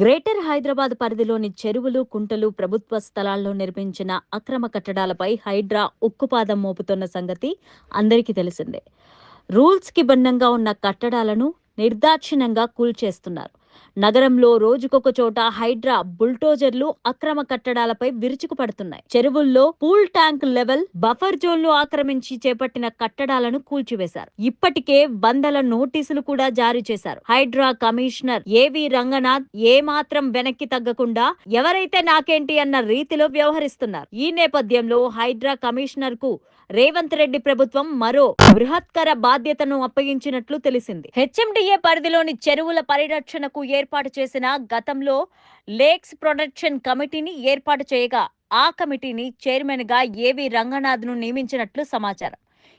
Greater Hyderabad పరిధిలోని చెరువులు కుంటలు ప్రభుత్వ స్థలాల్లో నిర్మించిన అక్రమ కట్టడాలపై హైడ్రా ఉక్కుపాదం మోపుతున్న సంగతి అందరికీ తెలిసిందే. రూల్స్కి భిన్నంగా ఉన్న కట్టడాలను నిర్దాక్షిణ్యంగా కూల్చేస్తున్నారు. నగరంలో రోజుకొక చోట హైడ్రా బుల్టోజర్లు అక్రమ కట్టడాలపై విరుచుకుపడుతున్నాయి. చెరువుల్లో పూల్ ట్యాంక్ లెవెల్ బఫర్ జోన్లు ఆక్రమించి చేపట్టిన కట్టడాలను కూల్చివేశారు. ఇప్పటికే వందల నోటీసులు కూడా జారీ చేశారు. హైడ్రా కమిషనర్ ఏవి రంగనాథ్ ఏమాత్రం వెనక్కి తగ్గకుండా ఎవరైతే నాకేంటి అన్న రీతిలో వ్యవహరిస్తున్నారు. ఈ నేపథ్యంలో హైడ్రా కమిషనర్కు రేవంత్ రెడ్డి ప్రభుత్వం మరో బృహత్కర బాధ్యతను అప్పగించినట్లు తెలిసింది. హెచ్ఎండిఏ పరిధిలోని చెరువుల పరిరక్షణకు ఏర్పాటు చేసిన గతంలో లేక్స్ ప్రొటెక్షన్ కమిటీని ఏర్పాటు చేయగా ఆ కమిటీని చైర్మన్గా ఏవి రంగనాథ్ను నియమించినట్లు సమాచారం.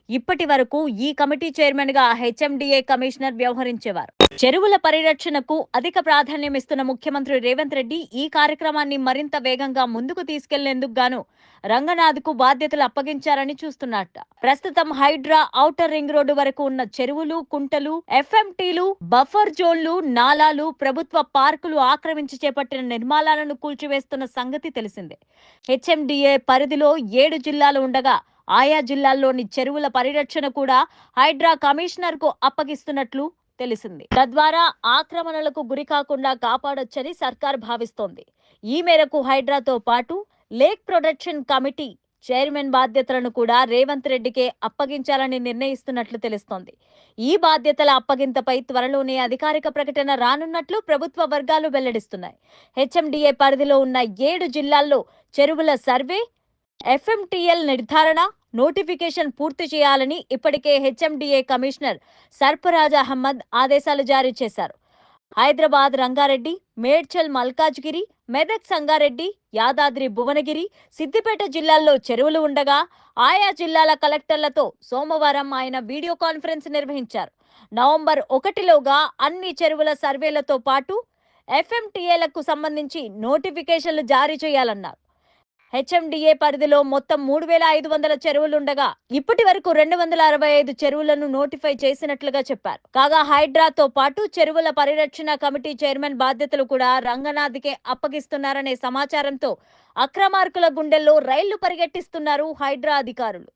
ఇప్పటి వరకు ఈ కమిటీ చైర్మన్గా హెచ్ఎండిఏ కమిషనర్ వ్యవహరించేవారు. చెరువుల పరిరక్షణకు అధిక ప్రాధాన్యం ఇస్తున్న ముఖ్యమంత్రి రేవంత్ రెడ్డి ఈ కార్యక్రమాన్ని మరింత వేగంగా ముందుకు తీసుకెళ్ళేందుకు గాను రంగనాథ్కు బాధ్యతలు అప్పగించారని చూస్తున్నట్ట. ప్రస్తుతం హైడ్రా ఔటర్ రింగ్ రోడ్డు వరకు ఉన్న చెరువులు కుంటలు ఎఫ్ఎంటీలు బఫర్ జోన్లు నాలాలు ప్రభుత్వ పార్కులు ఆక్రమించి చేపట్టిన నిర్మాణాలను కూల్చివేస్తున్న సంగతి తెలిసిందే. హెచ్ఎండిఏ పరిధిలో ఏడు జిల్లాలు ఉండగా ఆయా జిల్లాల్లోని చెరువుల పరిరక్షణ కూడా హైడ్రా కమిషనర్కు అప్పగిస్తున్నట్లు తెలిసింది. తద్వారా ఆక్రమణలకు గురి కాకుండా కాపాడొచ్చని సర్కార్ భావిస్తోంది. ఈ మేరకు హైడ్రాతో పాటు లేక్ ప్రొటెక్షన్ కమిటీ చైర్మన్ బాధ్యతలను కూడా రేవంత్ రెడ్డికే అప్పగించాలని నిర్ణయిస్తున్నట్లు తెలుస్తోంది. ఈ బాధ్యతల అప్పగింతపై త్వరలోనే అధికారిక ప్రకటన రానున్నట్లు ప్రభుత్వ వర్గాలు వెల్లడిస్తున్నాయి. హెచ్ఎండిఏ పరిధిలో ఉన్న ఏడు జిల్లాల్లో చెరువుల సర్వే ఎఫ్ఎంటీఎల్ నిర్ధారణ నోటిఫికేషన్ పూర్తి చేయాలని ఇప్పటికే హెచ్ఎండిఏ కమిషనర్ సర్ఫరాజ్ అహ్మద్ ఆదేశాలు జారీ చేశారు. హైదరాబాద్ రంగారెడ్డి మేడ్చల్ మల్కాజ్గిరి మెదక్ సంగారెడ్డి యాదాద్రి భువనగిరి సిద్దిపేట జిల్లాల్లో చెరువులు ఉండగా ఆయా జిల్లాల కలెక్టర్లతో సోమవారం ఆయన వీడియో కాన్ఫరెన్స్ నిర్వహించారు. నవంబర్ ఒకటిలోగా అన్ని చెరువుల సర్వేలతో పాటు ఎఫ్ఎంటీఏలకు సంబంధించి నోటిఫికేషన్లు జారీ చేయాలన్నారు. హెచ్ఎండిఏ పరిధిలో మొత్తం మూడు వేల ఐదు వందల చెరువులుండగా ఇప్పటి వరకు రెండు వందల అరవై ఐదు చెరువులను నోటిఫై చేసినట్లుగా చెప్పారు. కాగా హైడ్రాతో పాటు చెరువుల పరిరక్షణ కమిటీ చైర్మన్ బాధ్యతలు కూడా రంగనాథ్కే అప్పగిస్తున్నారనే సమాచారంతో అక్రమార్కుల గుండెల్లో రైళ్ళు పరిగెట్టిస్తున్నారు హైడ్రా అధికారులు.